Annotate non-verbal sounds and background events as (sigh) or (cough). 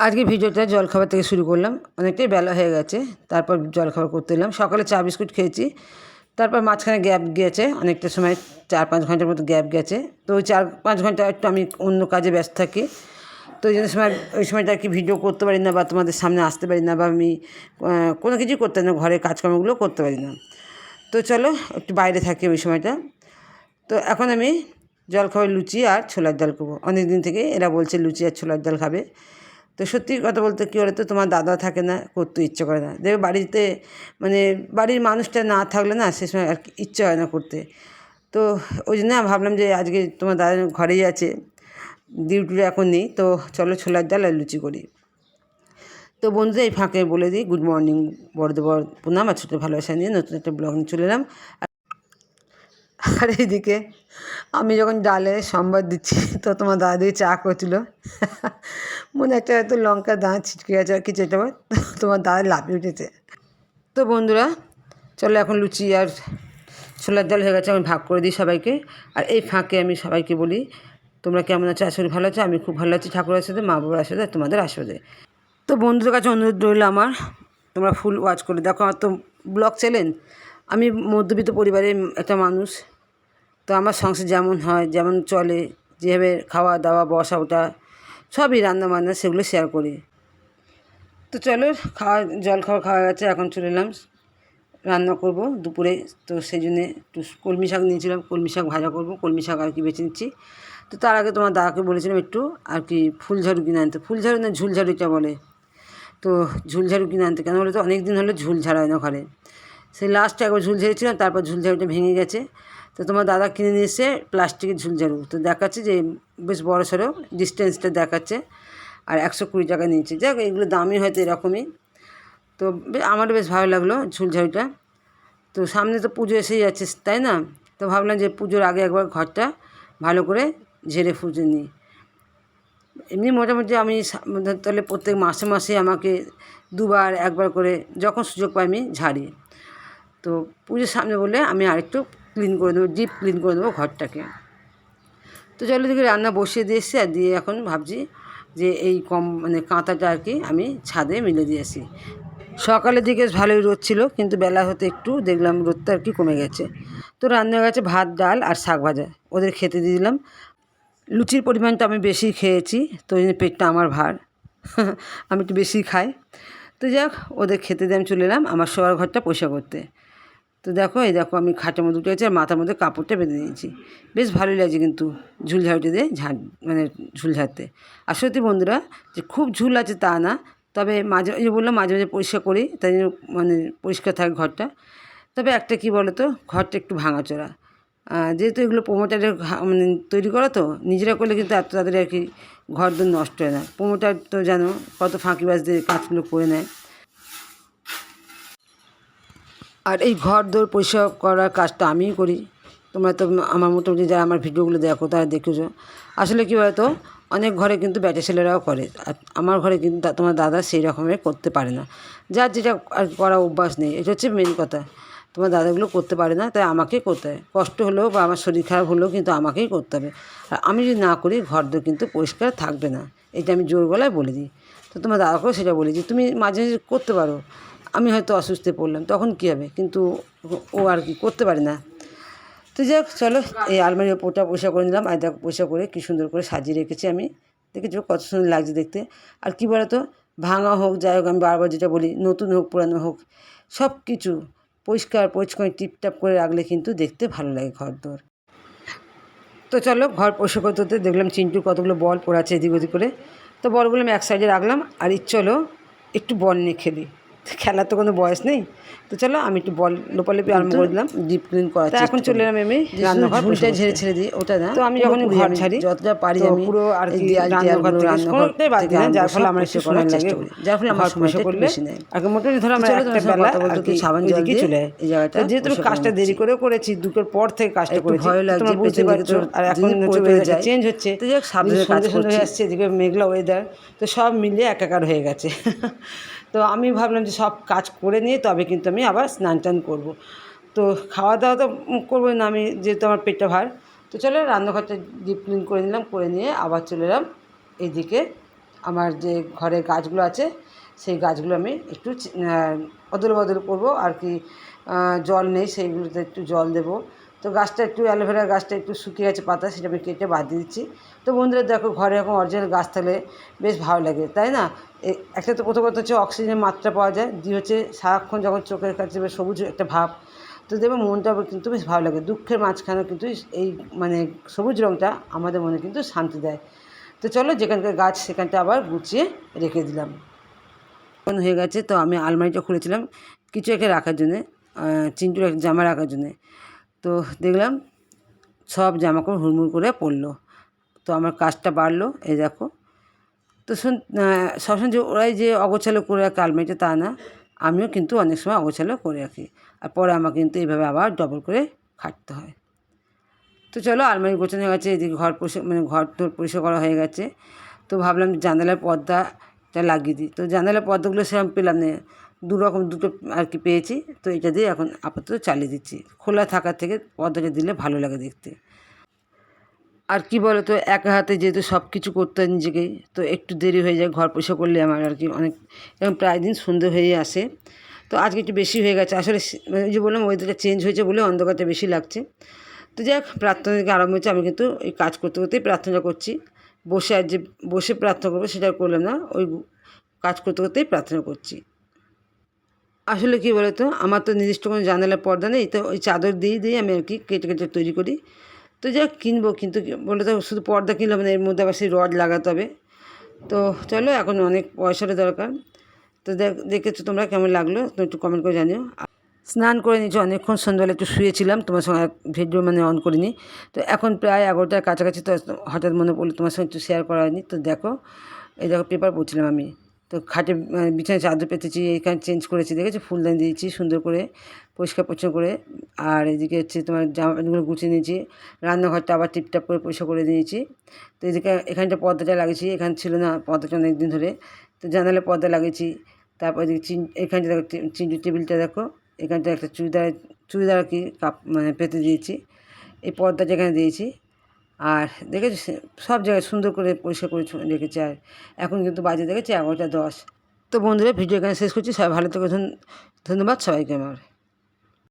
আজকে ভিডিওটা জলখাবার থেকে শুরু করলাম। অনেকটাই বেলা হয়ে গেছে, তারপর জলখাবার করতে এলাম। সকালে চা বিস্কুট খেয়েছি, তারপর মাঝখানে গ্যাপ গিয়েছে অনেকটা সময় চার পাঁচ ঘণ্টার মতো গ্যাপ গেছে। তো ওই চার পাঁচ ঘণ্টা একটু আমি অন্য কাজে ব্যস্ত থাকি। তো ওই জন্য সময়, ওই সময়টা কি ভিডিও করতে পারি না বা তোমাদের সামনে আসতে পারি না বা আমি কোনো কিছুই করতে পারি না ঘরের কাজকর্মগুলো করতে পারি না। তো চলো, একটু বাইরে থাকি ওই সময়টা। তো এখন আমি জল খাব লুচি আর ছোলার ডাল করব। অনেক দিন থেকে এরা বলছে লুচি আর ছোলার ডাল খাবে। তো সত্যি কথা বলতে কী বলে তো তোমার দাদা থাকে না, করতে ইচ্ছে করে না। দেখবে বাড়িতে মানে বাড়ির মানুষটা না থাকলে না সে সময় আর ইচ্ছে হয় না করতে। তো ওই জন্য ভাবলাম যে আজকে তোমার দাদা ঘরেই আছে ডিউটি এখন নেই, তো চলো ছোলার ডাল আর লুচি করি। তো বন্ধুদের এই ফাঁকে বলে দিই, গুড মর্নিং বড়দের বড় প্রণাম আর ছোটো ভালোবাসা নিয়ে নতুন একটা ব্লগ নিয়ে চলে এলাম। আর এইদিকে আমি যখন ডালে সম্বাদ দিচ্ছি, তো তোমার দাদা চা করছিল। মনে একটা হয়তো লঙ্কা দাঁত ছিটকে গেছে আর কিছু একটা তোমার দাদা লাফিয়ে উঠেছে। তো বন্ধুরা, চলো এখন লুচি আর ছোলার ডাল হয়ে গেছে, আমি ভাগ করে দিই সবাইকে। আর এই ফাঁকে আমি সবাইকে বলি, তোমরা কেমন আছো? আসলে ভালো আছো। আমি খুব ভালো আছি ঠাকুর সাথে মা বাবার সাথে তোমাদের আসবে তো বন্ধুদের কাছে অনুরোধ রইল আমার, তোমরা ফুল ওয়াচ করে দেখো। আমার তো ব্লগ চ্যানেল আমি মধ্যবিত্ত পরিবারের একটা মানুষ তো আমার সংসার যেমন হয়, যেমন চলে, যেভাবে খাওয়া দাওয়া বসা ওঠা সবই রান্না বান্না সেগুলো শেয়ার করি। তো চলো, খাওয়া, জল খাওয়া খাওয়া গেছে, এখন চলে এলাম, রান্না করব দুপুরে। তো সেই জন্যে একটু কলমি শাক নিয়েছিলাম, কলমি শাক ভাজা করব, কলমি শাক আর কি বেছে নিচ্ছি। তো তার আগে তোমার দাদাকে বলেছিলাম একটু আর কি ফুলঝাড়ু কিনে আনতে। ফুলঝাড়ু না ঝুলঝাড়ুটা বলে। তো ঝুলঝাড়ু কিনে আনতে কেন বলে তো অনেক দিন হলো ঝুল ঝাড়া হয় না ঘরে। সেই লাস্টে একবার ঝুল ঝেড়েছিলাম, তারপর ঝুলঝাড়ুটা ভেঙে গেছে। তো তোমার দাদা কিনে নিয়ে এসে প্লাস্টিকের ঝুলঝাড়ু তো দেখাচ্ছে যে বেশ বড় সড়ো ডিস্টেন্সটা দেখাচ্ছে আর একশো কুড়ি টাকা নিয়েছে। যাক, এগুলো দামই হয়তো এরকমই। তো আমারও বেশ ভালো লাগল ঝুলঝাড়ুটা তো সামনে তো পুজো এসেই যাচ্ছে, তাই না? তো ভাবলাম যে পুজোর আগে একবার ঘরটা ভালো করে ঝেড়ে ফুজে নিই। এমনি মোটামুটি আমি তাহলে প্রত্যেক মাসে মাসে আমাকে দুবার, একবার করে যখন সুযোগ পাই আমি ঝাড়ি। তো পুজোর সামনে বলে আমি আরেকটু ক্লিন করে দেবো ডিপ ক্লিন করে দেবো ঘরটাকে। তো চলো দিকে রান্না বসিয়ে দিয়ে এসছি আর দিয়ে এখন ভাবছি যে এই কম মানে কাঁথাটা আর কি আমি ছাদে মিলে দিয়েছি সকালের দিকে ভালোই রোদ ছিল, কিন্তু বেলা হতে একটু দেখলাম রোদটা আর কি কমে গেছে। তো রান্না হয়ে গেছে ভাত, ডাল আর শাক ভাজা। ওদের খেতে দিয়ে দিলাম। লুচির পরিমাণটা আমি বেশি খেয়েছি, তো ওই জন্য পেটটা আমার ভার। (laughs) আমি একটু বেশি খাই। তো যাক, ওদের খেতে দিয়ে আমি চলে এলাম, আমার শোয়ার ঘরটা পয়সা করতে। তো দেখো, এই দেখো, আমি খাটের মধ্যে উঠে আছি আর মাথার মধ্যে কাপড়টা বেঁধে নিয়েছি। বেশ ভালোই লাগছে কিন্তু ঝুল ঝাড়ুটি দিয়ে ঝাঁট মানে ঝুলঝাড়তে আর সত্যি বন্ধুরা, যে খুব ঝুল আছে তা না, তবে মাঝে ওই যে বললাম, মাঝে মাঝে পরিষ্কার করি, তাই জন্য মানে পরিষ্কার থাকে ঘরটা। তবে একটা কি বলো তো ঘরটা একটু ভাঙাচোরা। যেহেতু এগুলো প্রোমোটারের মানে তৈরি করা তো, নিজেরা করলে কিন্তু এত তাড়াতাড়ি আর কি ঘর দর নষ্ট হয় না। প্রোমোটার তো জানো কত ফাঁকিবাজদের কাজগুলো করে নেয়। আর এই ঘর দৌড় পরিষ্কার করার কাজটা আমিই করি। তোমরা তো আমার মোটামুটি যারা আমার ভিডিওগুলো দেখো, তারা দেখেছ। আসলে কী বলতো, অনেক ঘরে কিন্তু ব্যাটে ছেলেরাও করে। আর আমার ঘরে কিন্তু তোমার দাদা সেই রকমের করতে পারে না। যার যেটা আর করা অভ্যাস নেই, এটা হচ্ছে মেন কথা। তোমার দাদাগুলো করতে পারে না, তাই আমাকেই করতে হয়। কষ্ট হলেও বা আমার শরীর খারাপ হলেও কিন্তু আমাকেই করতে হবে। আর আমি যদি না করি ঘর দোর কিন্তু পরিষ্কার থাকবে না। এটা আমি জোর গলায় বলে দিই। তো তোমার দাদাকেও সেটা বলে দিই। তুমি মাঝে মাঝে করতে পারো। আমি হয়তো অসুস্থ পড়লাম, তখন কী হবে? কিন্তু ও আর কি করতে পারে না। তো যাই হোক, চলো, এই আলমারি ওপরটা পয়সা করে নিলাম। আর দেখো পয়সা করে কী সুন্দর করে সাজিয়ে রেখেছি আমি। দেখেছ কত সুন্দর লাগছে দেখতে। আর কি বলতো, ভাঙা হোক, যাই হোক, আমি বারবার যেটা বলি, নতুন হোক, পুরানো হোক সব কিছু পরিষ্কার পরিষ্কার টিপটাপ করে রাখলে কিন্তু দেখতে ভালো লাগে ঘর দোর তো চলো, ঘর পরিষ্কার করতে দেখলাম চিন্টুর কতগুলো বল পড়ে আছে এদিক ওদিক করে। তো বলগুলো আমি এক সাইডে রাখলাম। আর ইচ্ছে হলো একটু বল নিয়ে খেলি। খেলার তো কোনো বয়স নেই। তো চলো আমি একটু বল লোপালেপি আরম্ভ করে দিলাম। ডিপ ক্লিন করা তা এখন চলে এলাম আমি রান্নাঘর ঝুলটা ঝেড়ে ছেড়ে দিই ওটা না তো আমি যখন ঘর ছাড়ি যতটা পারি আমি পুরো আর কি রান্নাঘর থেকে রান্নাঘর থেকে যার ফলে আমার একটু সময় লাগে যার ফলে আমার সময়টা একটু বেশি নেয়। আগে মোটামুটি ধরো আমরা একটা বেলা আর কি সাবান জল দিয়ে চলে এই জায়গাটা যেহেতু কাজটা দেরি করে করেছি দুটোর পর থেকে কাজটা করেছি ভয় লাগছে তোমরা বুঝতে পারছ আর এখন চেঞ্জ হচ্ছে। তো যাক সাবধানে কাজ করতে আসছে এদিকে মেঘলা ওয়েদার তো সব মিলিয়ে একাকার হয়ে গেছে। তো আমি ভাবলাম যে সব কাজ করে নিয়ে তবে কিন্তু আমি আবার স্নান টান করব। তো খাওয়া দাওয়া তো করব না, আমি যেহেতু আমার পেটটা ভার। তো চলো রান্নাঘরটা ডিপ ক্লিন করে নিলাম, করে নিয়ে আবার চলে এলাম এইদিকে আমার যে ঘরে গাছগুলো আছে, সেই গাছগুলো আমি একটু অদল বদল করব। আর কি জল নেই, সেইগুলোতে একটু জল দেবো। তো গাছটা একটু অ্যালোভেরা গাছটা একটু শুকিয়ে গেছে পাতা, সেটা আমি কেটে বাদ দিচ্ছি। তো বন্ধুরা, দেখো ঘরে এখন অরিজিনাল গাছ থাকলে বেশ ভালো লাগে, তাই না? একটা তো প্রথম হচ্ছে অক্সিজেনের মাত্রা পাওয়া যায় দিয়ে হচ্ছে সারাক্ষণ যখন চোখের কাছে সবুজ একটা ভাব, তো দেখবে মনটা কিন্তু বেশ ভালো লাগে। দুঃখের মাঝখানে কিন্তু এই মানে সবুজ রঙটা আমাদের মনে কিন্তু শান্তি দেয়। তো চলো যেখানকার গাছ সেখানটা আবার গুছিয়ে রেখে দিলাম। এখন হয়ে গেছে, তো আমি আলমারিটা খুলেছিলাম কিছু একে রাখার জন্যে চিন্টুর একটা জামা রাখার জন্যে। তো দেখলাম সব জামাকাপড় হুড়মুড় করে পড়ল। তো আমার কাজটা বাড়লো, এই দেখো। তো শুন সবসময় যে ওরাই যে অগোছালো করে রাখে আলমারিটা তা না, আমিও কিন্তু অনেক সময় অগোছালো করে রাখি। আর পরে আমাকে কিন্তু এইভাবে আবার ডবল করে খাটতে হয়। তো চলো আলমারি গোছানো হয়ে গেছে, এদিকে ঘর পরিষ্কার মানে ঘর তোর পরিষ্কার করা হয়ে গেছে। তো ভাবলাম জানালার পর্দাটা লাগিয়ে দিই। তো জানালার পর্দাগুলো সেরকম পেলাম না। দু রকম দুটো আর কি পেয়েছি, তো এটা দিয়ে এখন আপাতত চালিয়ে দিচ্ছি। খোলা থাকার থেকে পর্দাটা দিলে ভালো লাগে দেখতে। আর কি বলো তো একা হাতে যেহেতু সব কিছু করতে হয় নিজেকেই তো একটু দেরি হয়ে যায়, ঘর পরিষ্কার করলে আমার আর কি অনেক এরকম প্রায় দিন সন্ধে হয়ে আসে। তো আজকে একটু বেশি হয়ে গেছে, আসলে মানে ওই যে বললাম ওয়েদারটা চেঞ্জ হয়েছে বলে অন্ধকারটা বেশি লাগছে। তো যাই হোক, প্রার্থনা থেকে আরম্ভ হয়েছে, আমি কিন্তু এই কাজ করতে করতেই প্রার্থনা করছি। বসে আর যে, বসে প্রার্থনা করব সেটা করলাম না, ওই কাজ করতে করতেই প্রার্থনা করছি। আসলে কী বলতো? আমার তো নির্দিষ্ট কোনো জানালার পর্দা নেই, তো ওই চাদর দিয়ে দিয়ে আমি আর কি কেটে কেটে তৈরি করি। তো হোক, কিনবো, কিন্তু কি- বলে তো শুধু পর্দা কিনলাম না, এর মধ্যে আবার সেই রড লাগাতে হবে। তো চলো, এখন অনেক পয়সারও দরকার। তো দেখ, দেখেছ তোমরা কেমন লাগল? একটু কমেন্ট করে জানিও। স্নান করে নিয়েছি অনেকক্ষণ, সন্ধ্যাবেলা একটু শুয়েছিলাম, তোমার সঙ্গে ভিডিও মানে অন করিনি। তো এখন প্রায় এগারোটার কাছাকাছি, তো হঠাৎ মনে পড়ল তোমার সঙ্গে একটু শেয়ার করা হয়নি। তো দেখো, এই দেখো পেপার পড়ছিলাম আমি। তো খাটে বিছানায় চাদর পেতেছি, এখানে চেঞ্জ করেছি, দেখেছ? ফুলদানি দিয়েছি, সুন্দর করে, পরিষ্কার পরিচ্ছন্ন করে। আর এদিকে হচ্ছে তোমার জামা প্যান্টগুলো গুছিয়ে নিয়েছি, রান্নাঘরটা আবার টিপটাপ করে পরিষ্কার করে দিয়েছি। তো এদিকে এখানটা পর্দাটা লাগিয়েছি, এখানে ছিল না পর্দাটা অনেক দিন ধরে। তো জানালে পর্দা লাগিয়েছি, তারপর এদিকে চিন, এখানটা দেখো চিন্টু টেবিলটা দেখো, এখানটা একটা চুড়িদার চুড়িদার কি কাপ মানে পেতে দিয়েছি। এই পর্দাটা এখানে দিয়েছি। আর দেখেছি সব জায়গায় সুন্দর করে পরিষ্কার করে রেখেছি আর এখন কিন্তু বাজে দেখেছি এগারোটা দশ। তো বন্ধুরা, ভিডিও এখানে শেষ করছি। সবাই ভালো থেকে। ধন্যবাদ সবাইকে আমার।